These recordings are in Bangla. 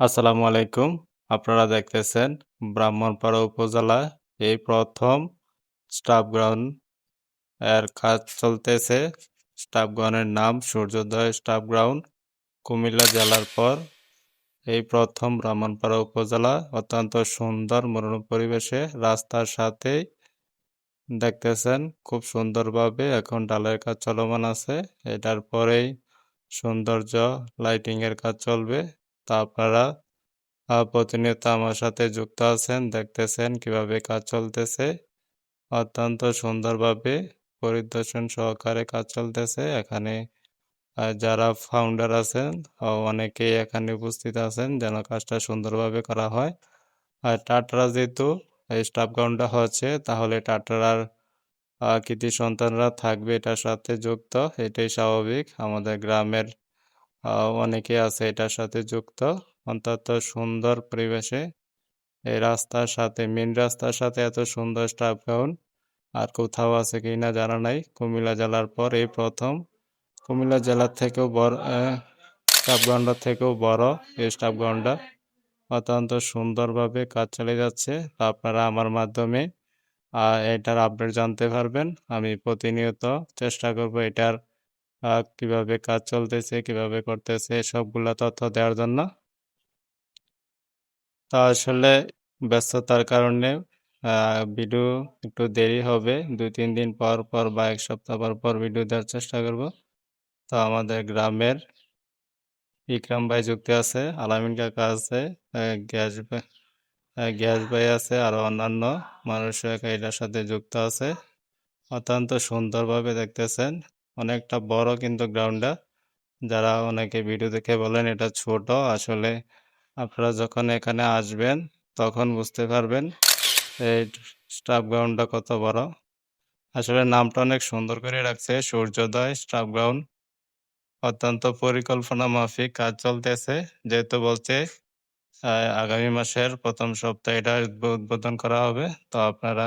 আসসালামু আলাইকুম। আপনারা দেখতেছেন ব্রাহ্মণপাড়া উপজেলা এই প্রথম স্টাফ গ্রাউন্ড এর কাজ চলতেছে। স্টাফ গ্রাউন্ডের নাম সূর্যোদয় স্টাফ গ্রাউন্ড কুমিল্লা জেলার পর এই প্রথম ব্রাহ্মণপাড়া উপজেলা। অত্যন্ত সুন্দর মনোরম পরিবেশে রাস্তার সাথেই দেখতেছেন খুব সুন্দরভাবে এখন ডালের কাজ চলমান আছে। এটার পরেই সৌন্দর্য লাইটিংয়ের কাজ চলবে। তা আপনারা প্রতিনিয়ত আমার সাথে যুক্ত আছেন, দেখতেছেন কীভাবে কাজ চলতেছে। অত্যন্ত সুন্দরভাবে পরিদর্শন সহকারে কাজ চলতেছে। এখানে যারা ফাউন্ডার আছেন অনেকেই এখানে উপস্থিত আছেন যেন কাজটা সুন্দরভাবে করা হয়। আর টাটারা যেহেতু স্টাফ গ্রাউন্ডটা হচ্ছে, তাহলে টাটারার কৃতি সন্তানরা থাকবে এটার সাথে যুক্ত, এটাই স্বাভাবিক। আমাদের গ্রামের অনেকে আছে এটার সাথে যুক্ত। অন্তত সুন্দর পরিবেশে এই রাস্তার সাথে মেন রাস্তার সাথে এত সুন্দর স্টাফ গ্রাউন্ড আর কোথাও আছে কি না জানা নাই। কুমিল্লা জেলার পর এই প্রথম। কুমিল্লা জেলার থেকেও বড় স্টাফ থেকেও বড় এই স্টাফ অত্যন্ত সুন্দরভাবে কাজ চলে যাচ্ছে। আপনারা আমার মাধ্যমে এটার আপডেট জানতে পারবেন। আমি প্রতিনিয়ত চেষ্টা করব এটার কীভাবে কাজ চলতেছে, কীভাবে করতেছে, সবগুলা তথ্য দেওয়ার জন্য। তা আসলে ব্যস্ততার কারণে ভিডিও একটু দেরি হবে। দুই, তিন দিন পর পর বা এক সপ্তাহ পর পর ভিডিও দেওয়ার চেষ্টা করব। তো আমাদের গ্রামের ইকরাম ভাই যুক্ত আছে, আলামিন কাকা আছে গ্যাস গ্যাস ভাই আছে আরও অন্যান্য মানুষ এটার সাথে যুক্ত আছে। অত্যন্ত সুন্দরভাবে দেখতেছেন। অনেকটা বড় কিন্তু গ্রাউন্ডটা যারা অনেকে ভিডিও দেখে বলেন এটা ছোট, আসলে আপনারা যখন এখানে আসবেন তখন বুঝতে পারবেন এই স্টাফ গ্রাউন্ডটা কত বড়। আসলে নামটা অনেক সুন্দর করে রাখছে, সূর্যোদয় স্টাফ গ্রাউন্ড অত্যন্ত পরিকল্পনা মাফিক, কাজ চলতেছে। যেহেতু বলছে আগামী মাসের প্রথম সপ্তাহে এটা উদ্বোধন করা হবে। তো আপনারা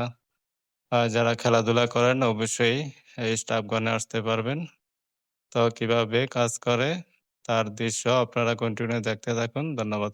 যারা খেলাধুলা করেন অবশ্যই এই স্টাফগণে আসতে পারবেন। তো কীভাবে কাজ করে, তার দৃশ্য আপনারা কন্টিনিউ দেখতে থাকুন। ধন্যবাদ।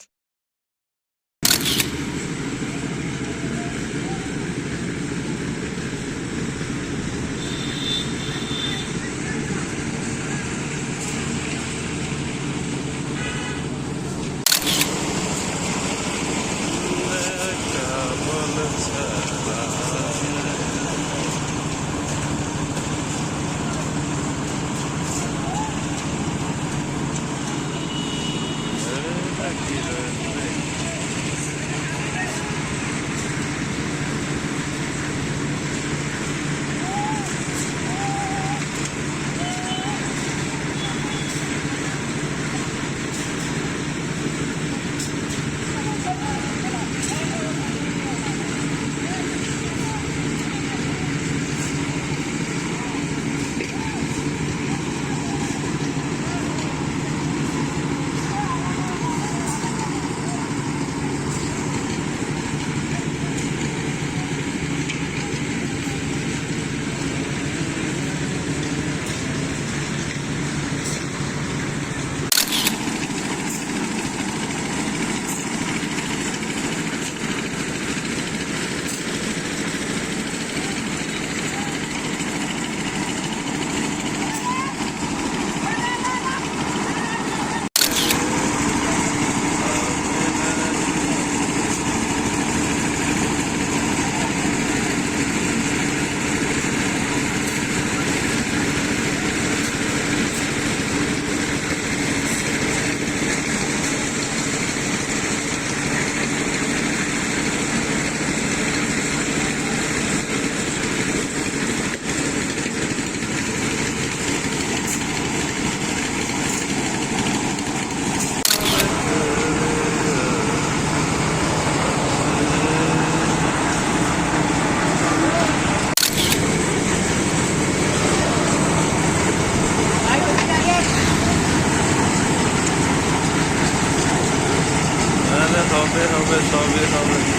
Tabii tabii.